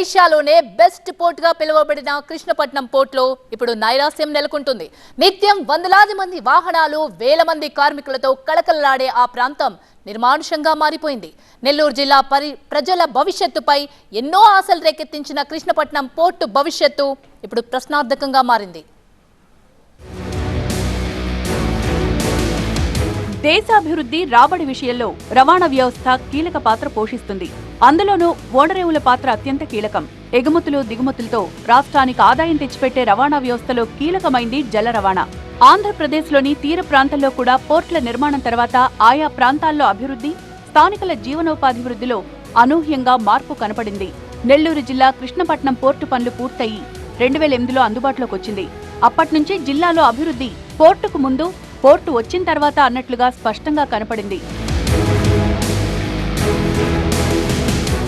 ఏషియాలోనే best పోర్ట్గా పిలువబడిన కృష్ణపట్నం పోర్టులో ఇప్పుడు నైరాస్యం నెలకొంటుంది. నిత్యం వందలాది మంది వాహనాలు వేల మంది కార్మికులతో కళకళలాడే ఆ ప్రాంతం నిర్మానుషంగా మారిపోయింది. నెల్లూరు జిల్లా పరి ప్రజల భవిష్యత్తుపై ఎన్నో ఆశలు రేకెత్తించిన కృష్ణపట్నం పోర్టు భవిష్యత్తు ఇప్పుడు ప్రశ్నార్థకంగా మారింది. దేశాభివృద్ధి రాబడి విషయంలో రవాణా వ్యవస్థ కీలక పాత్ర పోషిస్తుంది. అందులోనూ ఓడరేవుల పాత్ర అత్యంత కీలకం. ఎగుమతులు దిగుమతులతో రాష్ట్రానికి ఆదాయం తెచ్చిపెట్టే రవాణా వ్యవస్థలో కీలకమైంది జల రవాణా. ఆంధ్రప్రదేశ్లోని తీర ప్రాంతాల్లో కూడా పోర్టుల నిర్మాణం తర్వాత ఆయా ప్రాంతాల్లో అభివృద్ధి స్థానికుల జీవనోపాధివృద్ధిలో అనూహ్యంగా మార్పు కనపడింది. నెల్లూరు జిల్లా కృష్ణపట్నం పోర్టు పనులు పూర్తయి రెండు వేల ఎనిమిదిలో అందుబాటులోకి వచ్చింది అప్పట్నుంచి జిల్లాలో అభివృద్ధి పోర్టుకు ముందు పోర్టు వచ్చిన తర్వాత అన్నట్లుగా స్పష్టంగా కనపడింది.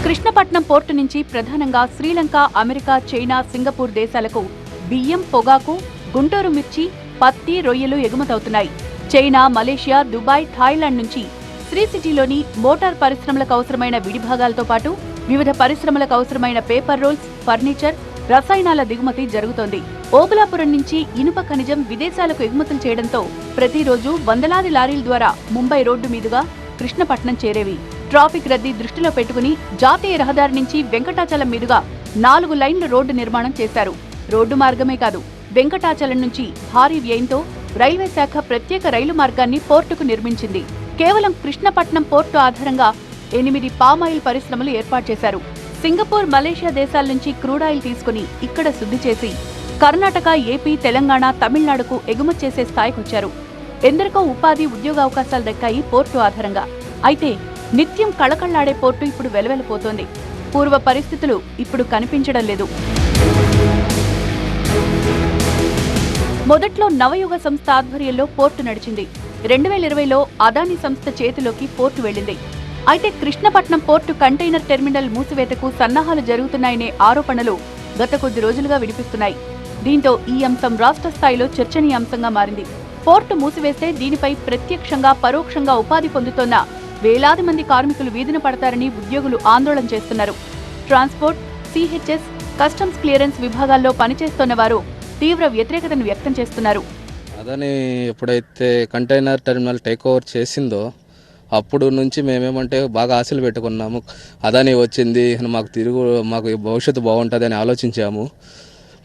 కృష్ణపట్నం పోర్టు నుంచి ప్రధానంగా శ్రీలంక అమెరికా చైనా సింగపూర్ దేశాలకు బియ్యం పొగాకు గుంటూరు మిర్చి పత్తి రొయ్యలు ఎగుమతవుతున్నాయి. చైనా మలేషియా దుబాయ్ థాయిలాండ్ నుంచి శ్రీ సిటీలోని మోటార్ పరిశ్రమలకు అవసరమైన విడిభాగాలతో పాటు వివిధ పరిశ్రమలకు అవసరమైన పేపర్ రోల్స్ ఫర్నిచర్ రసాయనాల దిగుమతి జరుగుతోంది. ఓబులాపురం నుంచి ఇనుప ఖనిజం విదేశాలకు ఎగుమతులు చేయడంతో ప్రతిరోజు వందలాది లారీల ద్వారా ముంబై రోడ్డు మీదుగా కృష్ణపట్నం చేరేవి. ట్రాఫిక్ రద్దీ దృష్టిలో పెట్టుకుని జాతీయ రహదారి నుంచి వెంకటాచలం మీదుగా నాలుగు లైన్ల రోడ్డు నిర్మాణం చేశారు. రోడ్డు మార్గమే కాదు వెంకటాచలం నుంచి భారీ వ్యయంతో రైల్వే శాఖ ప్రత్యేక రైలు మార్గాన్ని పోర్టుకు నిర్మించింది. కేవలం కృష్ణపట్నం పోర్టు ఆధారంగా ఎనిమిది పామాయిల్ పరిశ్రమలు ఏర్పాటు చేశారు. సింగపూర్ మలేషియా దేశాల నుంచి క్రూడాయిల్ తీసుకుని ఇక్కడ శుద్ధి చేసి కర్ణాటక ఏపీ తెలంగాణ తమిళనాడుకు ఎగుమతి చేసే స్థాయికొచ్చారు ఎందరికో ఉపాధి ఉద్యోగ అవకాశాలు దక్కాయి పోర్టు ఆధారంగా. అయితే నిత్యం కళకళ్ళాడే పోర్టు ఇప్పుడు వెలవెలపోతోంది. పూర్వ పరిస్థితులు ఇప్పుడు కనిపించడం లేదు. మొదట్లో నవయుగ సంస్థ ఆధ్వర్యంలో పోర్టు నడిచింది. రెండు వేల ఇరవైలో అదానీ సంస్థ చేతిలోకి పోర్టు వెళ్ళింది. అయితే కృష్ణపట్నం పోర్టు కంటైనర్ టెర్మినల్ మూసివేతకు సన్నాహాలు జరుగుతున్నాయనే ఆరోపణలు గత కొద్ది రోజులుగా వినిపిస్తున్నాయి. దీంతో ఈ అంశం రాష్ట్ర స్థాయిలో చర్చనీయాంశంగా మారింది. పోర్టు మూసివేస్తే దీనిపై ప్రత్యక్షంగా పరోక్షంగా ఉపాధి పొందుతోన్న వేలాది మంది కార్మికులు వీధిన పడతారని ఉద్యోగులు ఆందోళన చేస్తున్నారు. ట్రాన్స్పోర్ట్ సిహెచ్ఎస్ కస్టమ్స్ క్లియరెన్స్ విభాగాల్లో పనిచేస్తున్న వారు తీవ్ర వ్యతిరేకతను వ్యక్తం చేస్తున్నారు. అదని ఎప్పుడైతే కంటైనర్ టెర్మినల్ టేక్ ఓవర్ చేసిందో అప్పుడు నుంచి మేమేమంటే బాగా ఆశలు పెట్టుకున్నాము. అదాని వచ్చింది మాకు తిరుగు మాకు భవిష్యత్తు బాగుంటుంది అని ఆలోచించాము.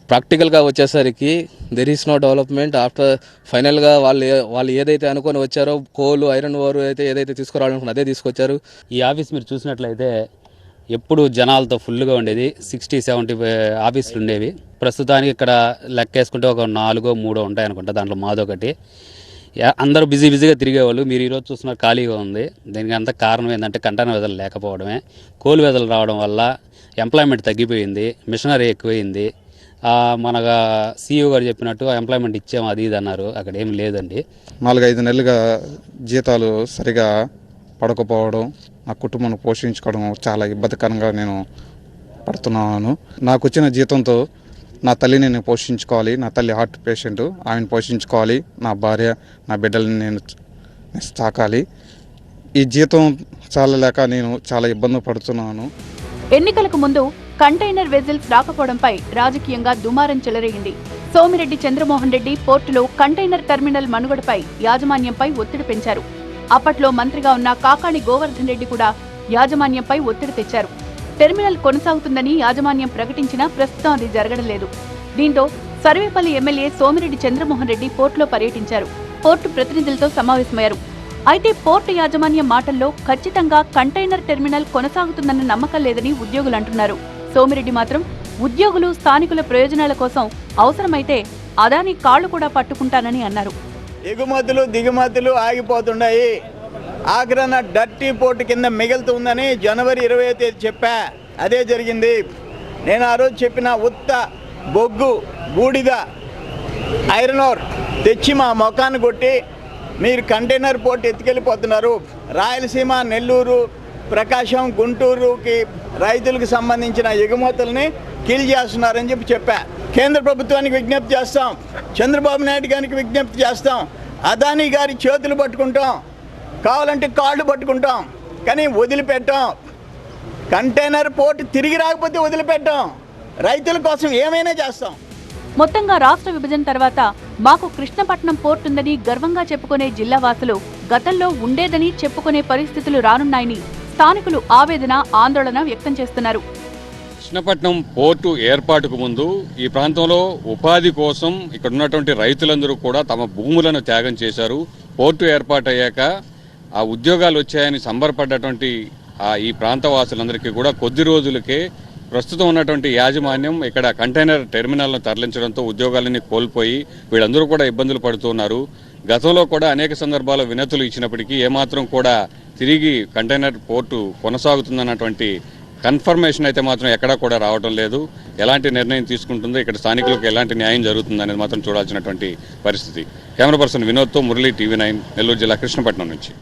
ప్రాక్టికల్గా వచ్చేసరికి there is no development after ఫైనల్గా వాళ్ళు వాళ్ళు ఏదైతే అనుకొని వచ్చారో కోలు ఐరన్ ఓరు అయితే ఏదైతే తీసుకురావాలనుకున్న అదే తీసుకొచ్చారు. ఈ ఆఫీస్ మీరు చూసినట్లయితే ఎప్పుడు జనాలతో ఫుల్గా ఉండేది. సిక్స్టీ సెవెంటీ ఆఫీసులు ఉండేవి. ప్రస్తుతానికి ఇక్కడ లెక్కేసుకుంటే ఒక నాలుగో మూడో ఉంటాయి అనుకుంటా దాంట్లో మాదొకటి. అందరూ బిజీ బిజీగా తిరిగేవాళ్ళు. మీరు ఈరోజు చూస్తున్న ఖాళీగా ఉంది. దీనికి అంత కారణం ఏంటంటే కంటైనర్ వెదలు లేకపోవడమే. కోల్ వెదలు రావడం వల్ల ఎంప్లాయ్మెంట్ తగ్గిపోయింది. మిషనరీ ఎక్కువైంది. మన సీఈఓ గారు చెప్పినట్టు ఎంప్లాయ్మెంట్ ఇచ్చాము అది ఇది అన్నారు. అక్కడ ఏం లేదండి. నాలుగైదు నెలలుగా జీతాలు సరిగా పడకపోవడం నా కుటుంబాన్ని పోషించుకోవడం చాలా ఇబ్బందికరంగా నేను పడుతున్నాను. నాకు వచ్చిన జీతంతో నా తల్లిని నేను పోషించుకోవాలి నా తల్లి హార్ట్ పేషెంట్ ఆమెను పోషించుకోవాలి నా భార్య నా బిడ్డల్ని నేను తాకాలి. ఈ జీతం చాలలేక నేను చాలా ఇబ్బంది పడుతున్నాను. ఎన్నికలకు ముందు కంటైనర్ వెజిల్స్ రాకపోవడంపై రాజకీయంగా దుమారం చెలరేగింది. సోమిరెడ్డి చంద్రమోహన్ రెడ్డి పోర్టులో కంటైనర్ టెర్మినల్ మనుగడపై యాజమాన్యంపై ఒత్తిడి పెంచారు. అప్పట్లో మంత్రిగా ఉన్న కాకాణి గోవర్ధన్ రెడ్డి కూడా యాజమాన్యంపై ఒత్తిడి తెచ్చారు. టెర్మినల్ కొనసాగుతుందని యాజమాన్యం ప్రకటించినా ప్రస్తుతం అది జరగడం లేదు దీంతో సర్వేపల్లి ఎమ్మెల్యే సోమిరెడ్డి చంద్రమోహన్ రెడ్డి పోర్టులో పర్యటించారు. పోర్టు ప్రతినిధులతో సమావేశమయ్యారు. అయితే పోర్టు యాజమాన్యం మాటల్లో ఖచ్చితంగా కంటైనర్ టెర్మినల్ కొనసాగుతుందన్న నమ్మకం లేదని ఉద్యోగులు అంటున్నారు. సోమిరెడ్డి మాత్రం ఉద్యోగులు స్థానికుల ప్రయోజనాల కోసం అవసరమైతే అదాని కాళ్ళు కూడా పట్టుకుంటానని అన్నారు. ఎగుమతులు దిగుమతులు ఆగిపోతున్నాయి. ఆఖరణ డర్టీ పోర్టు కింద మిగులుతుందని జనవరి ఇరవై తేదీ చెప్పా. అదే జరిగింది. నేను ఆ రోజు చెప్పిన ఉత్త బొగ్గు బూడిద ఐరన్ ఓర్ తెచ్చి మా మొఖాన్ని కొట్టి మీరు కంటైనర్ పోర్ట్ ఎత్తుకెళ్ళిపోతున్నారు. రాయలసీమ నెల్లూరు ప్రకాశం గుంటూరుకి రైతులకు సంబంధించిన ఎగుమతుల్ని కీల్ చేస్తున్నారని చెప్పి చెప్పా. కేంద్ర ప్రభుత్వానికి విజ్ఞప్తి చేస్తాం. చంద్రబాబు నాయుడు గారికి విజ్ఞప్తి చేస్తాం. అదానీ గారి చేతులు పట్టుకుంటాం. కావాలంటే కాళ్ళు పట్టుకుంటాం కానీ వదిలిపెట్టాం. కంటైనర్ పోర్ట్ తిరిగి రాకపోతే వదిలిపెట్టాం. రైతుల కోసం ఏమైనా చేస్తాం. మొత్తంగా రాష్ట్ర విభజన తర్వాత మాకు కృష్ణపట్నం పోర్ట్ ఉందని గర్వంగా చెప్పుకునే జిల్లా వాసులు గతంలో ఉండేదని చెప్పుకునే పరిస్థితులు రానున్నాయని స్థానికులు ఆవేదన ఆందోళన వ్యక్తం చేస్తున్నారు. కృష్ణపట్నం పోర్టు ఏర్పాటుకు ముందు ఈ ప్రాంతంలో ఉపాధి కోసం ఇక్కడ ఉన్నటువంటి రైతులందరూ కూడా తమ భూములను త్యాగం చేశారు. పోర్టు ఏర్పాటు అయ్యాక ఆ ఉద్యోగాలు వచ్చాయని సంబరపడ్డటువంటి ఆ ఈ ప్రాంత వాసులందరికీ కూడా కొద్ది రోజులకే ప్రస్తుతం ఉన్నటువంటి యాజమాన్యం ఇక్కడ కంటైనర్ టెర్మినల్ను తరలించడంతో ఉద్యోగాలన్నీ కోల్పోయి వీళ్ళందరూ కూడా ఇబ్బందులు పడుతున్నారు. గతంలో కూడా అనేక సందర్భాల్లో వినతులు ఇచ్చినప్పటికీ ఏమాత్రం కూడా తిరిగి కంటైనర్ పోర్టు కొనసాగుతుందన్నటువంటి కన్ఫర్మేషన్ అయితే మాత్రం ఎక్కడా కూడా రావడం లేదు. ఎలాంటి నిర్ణయం తీసుకుంటుందో ఇక్కడ స్థానికులకు ఎలాంటి న్యాయం జరుగుతుంది అనేది మాత్రం చూడాల్సినటువంటి పరిస్థితి. కెమెరా పర్సన్ వినోద్తో మురళీ టీవీ నైన్ నెల్లూరు జిల్లా కృష్ణపట్నం నుంచి.